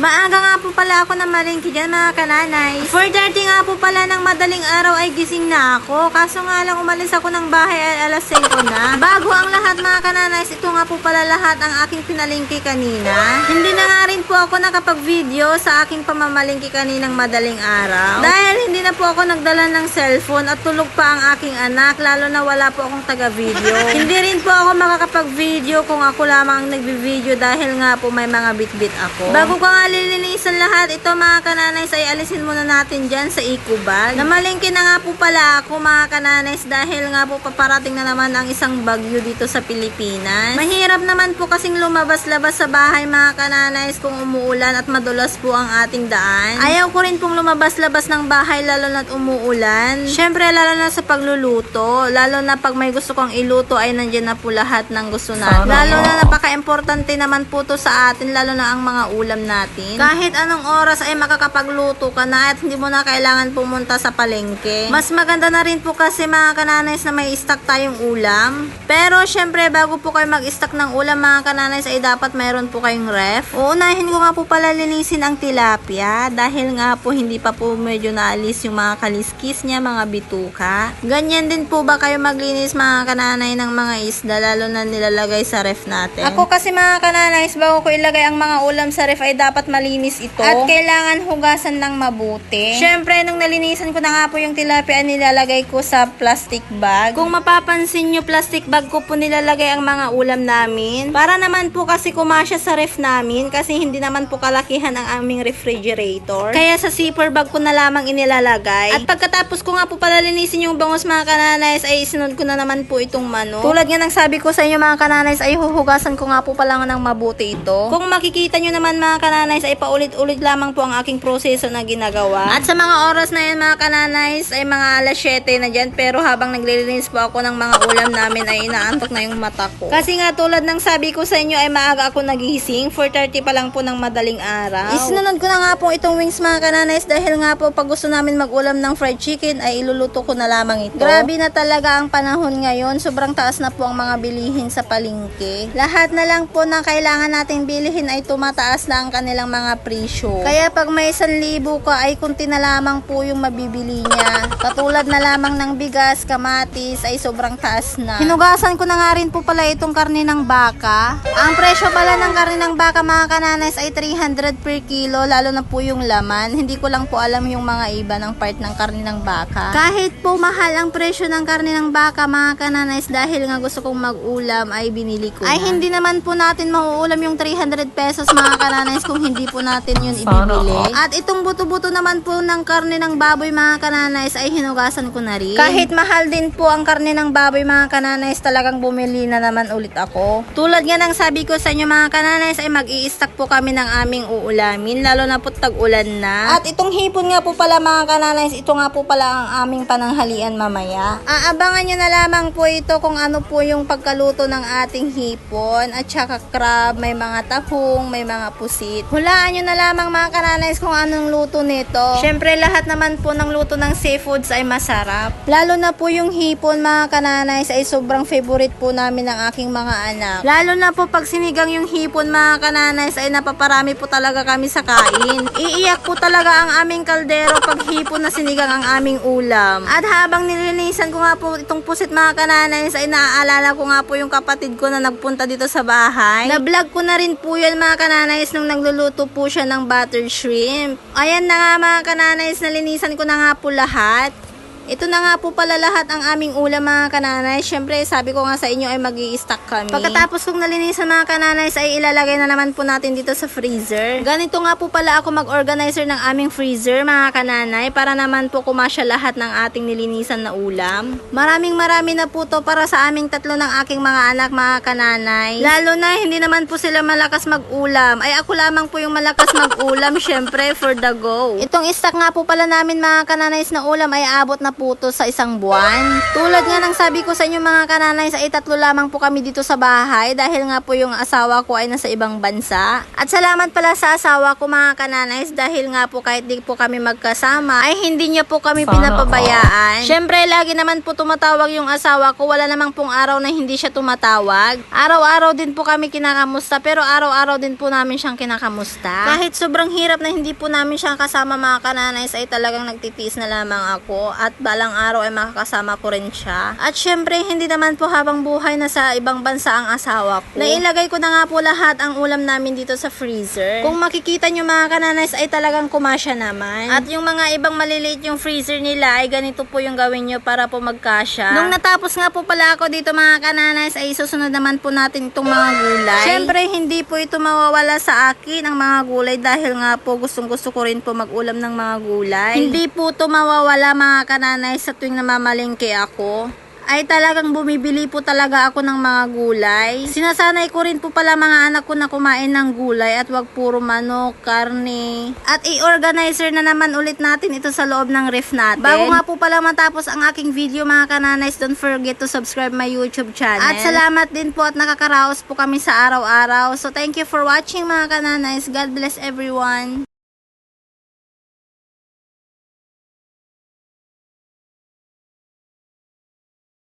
Maaga nga po pala ako na malingki dyan mga kananay. 4.30 nga po pala ng madaling araw ay gising na ako. Kaso nga lang umalis ako ng bahay ay alas 5 na. Bago ang lahat mga kananay, ito nga po pala lahat ang aking pinalingki kanina. Hindi na nga rin po ako nakapag-video sa aking pamamalingki kaninang madaling araw. Dahil hindi na po ako nagdala ng cellphone at tulog pa ang aking anak, lalo na wala po akong taga-video. hindi rin po ako makakapag-video kung ako lamang ang nagbi-video dahil nga po may mga bit-bit ako. Bago ko nga lilinisan lahat, ito mga kananays ay alisin muna natin dyan sa eco bag. Namalingki na nga po pala ako mga kananays dahil nga po paparating na naman ang isang bagyo dito sa Pilipinas. Mahirap naman po kasing lumabas-labas sa bahay mga kananays kung umuulan at madulas po ang ating daan. Ayaw ko rin pong lumabas-labas ng bahay lalo na't umuulan. Syempre lalo na sa pagluluto, lalo na pag may gusto kong iluto ay nandiyan na po lahat ng gusto natin. Lalo na napaka-importante naman po to sa atin lalo na ang mga ulam natin. Kahit anong oras ay makakapagluto ka na at hindi mo na kailangan pumunta sa palengke. Mas maganda na rin po kasi mga kananays na may stock tayong ulam. Pero syempre bago po kayo mag-stock ng ulam mga kananays ay dapat mayroon po kayong ref. Uunahin ko nga po pala linisin ang tilapia dahil nga po hindi pa po medyo naalis yung mga kaliskis niya, mga bituka. Ganyan din po ba kayo maglinis mga kananay ng mga isda lalo na nilalagay sa ref natin? Ako kasi mga kananays bago ko ilagay ang mga ulam sa ref ay dapat malinis ito. At kailangan hugasan ng mabuti. Syempre nung nalinisan ko na nga po yung tilapia nilalagay ko sa plastic bag. Kung mapapansin nyo plastic bag ko po nilalagay ang mga ulam namin. Para naman po kasi kumasya sa ref namin kasi hindi naman po kalakihan ang aming refrigerator. Kaya sa zipper bag ko na lamang inilalagay. At pagkatapos ko nga po pala linisin yung bangos mga kananays ay isunod ko na naman po itong manok. Tulad nga ng sabi ko sa inyo mga kananays ay huhugasan ko nga po pala ng mabuti ito. Kung makikita nyo naman mga kananays ay paulit-ulit lamang po ang aking proseso na ginagawa. At sa mga oras na yan mga kananays ay mga alas 7 na dyan pero habang naglilinis po ako ng mga ulam namin ay inaantok na yung mata ko. Kasi nga tulad ng sabi ko sa inyo ay maaga ako nagising 4.30 pa lang po ng madaling araw. Isinunod ko na nga po itong wings mga kananays dahil nga po pag gusto namin mag-ulam ng fried chicken ay iluluto ko na lamang ito. Grabe na talaga ang panahon ngayon. Sobrang taas na po ang mga bilihin sa palengke. Lahat na lang po na kailangan nating bilihin ay tumataas na ang kanilang mga presyo. Kaya pag may 1,000 ka ay kunti na lamang po yung mabibili niya. Katulad na lamang ng bigas, kamatis ay sobrang taas na. Hinugasan ko na nga rin po pala itong karne ng baka. Ang presyo pala ng karne ng baka mga kananes ay 300 per kilo lalo na po yung laman. Hindi ko lang po alam yung mga iba ng part ng karne ng baka. Kahit po mahal ang presyo ng karne ng baka mga kananes dahil nga gusto kong mag-ulam ay binili ko Ay na. hindi naman po natin mauulam yung 300 pesos mga kananes kung hindi po natin yun ibibili. At itong buto-buto naman po ng karne ng baboy mga kananays ay hinugasan ko na rin. Kahit mahal din po ang karne ng baboy mga kananays talagang bumili na naman ulit ako. Tulad nga ng sabi ko sa inyo mga kananays ay mag stock po kami ng aming uulamin lalo na po tag-ulan na. At itong hipon nga po pala mga kananays ito nga po pala ang aming pananghalian mamaya. Aabangan nyo na lamang po ito kung ano po yung pagkaluto ng ating hipon at saka crab, may mga tahong, may mga pusit. Hulaan nyo na lamang mga kananays kung anong luto nito. Syempre lahat naman po ng luto ng seafoods ay masarap. Lalo na po yung hipon mga kananays ay sobrang favorite po namin ng aking mga anak. Lalo na po pag sinigang yung hipon mga kananays ay napaparami po talaga kami sa kain. Iiyak po talaga ang aming kaldero pag hipon na sinigang ang aming ulam. At habang nilinisan ko nga po itong pusit mga kananays ay naaalala ko nga po yung kapatid ko na nagpunta dito sa bahay. Na-vlog ko na rin po yun mga kananays nung nagluluto po siya ng buttered shrimp. Ayan na nga mga kananays, nalinisan ko na nga po lahat. Ito na nga po pala lahat ang aming ulam mga kananay. Siyempre, sabi ko nga sa inyo ay mag stock kami. Pagkatapos kong nalinisan mga kananay, ay ilalagay na naman po natin dito sa freezer. Ganito nga po pala ako mag-organizer ng aming freezer mga kananay para naman po kumasya lahat ng ating nilinisan na ulam. Maraming marami na po to para sa aming tatlo ng aking mga anak mga kananay. Lalo na hindi naman po sila malakas mag-ulam. Ay ako lamang po yung malakas mag-ulam syempre for the go. Itong stock nga po pala namin mga kananays na ulam ay abot na po to sa isang buwan. Tulad nga ng sabi ko sa inyo mga kananay, sa itatlo lamang po kami dito sa bahay dahil nga po yung asawa ko ay nasa ibang bansa. At salamat pala sa asawa ko mga kananays dahil nga po kahit di po kami magkasama ay hindi niya po kami pinapabayaan. Syempre lagi naman po tumatawag yung asawa ko. Wala namang pong araw na hindi siya tumatawag. Araw-araw din po kami kinakamusta pero araw-araw din po namin siyang kinakamusta. Kahit sobrang hirap na hindi po namin siyang kasama mga kananays ay talagang nagtitiis na lamang ako at balang araw ay makakasama ko rin siya. At syempre hindi naman po habang buhay na sa ibang bansa ang asawa ko. Nailagay ko na nga po lahat ang ulam namin dito sa freezer. Kung makikita nyo mga kananays ay talagang kumasya naman. At yung mga ibang maliliit yung freezer nila ay ganito po yung gawin nyo para po magkasya. Nung natapos nga po pala ako dito mga kananays ay susunod naman po natin itong mga gulay. Syempre hindi po ito mawawala sa akin ang mga gulay dahil nga po gustong gusto ko rin po mag-ulam ng mga gulay. Hindi po ito mawawala mga kananays sa tuwing namamalingke ako ay talagang bumibili po talaga ako ng mga gulay. Sinasanay ko rin po pala mga anak ko na kumain ng gulay at wag puro manok, karne. At i-organizer na naman ulit natin ito sa loob ng ref natin. Bago nga po pala matapos ang aking video mga kananays, don't forget to subscribe my YouTube channel. At salamat din po at nakakaraos po kami sa araw-araw. So thank you for watching mga kananays. God bless everyone.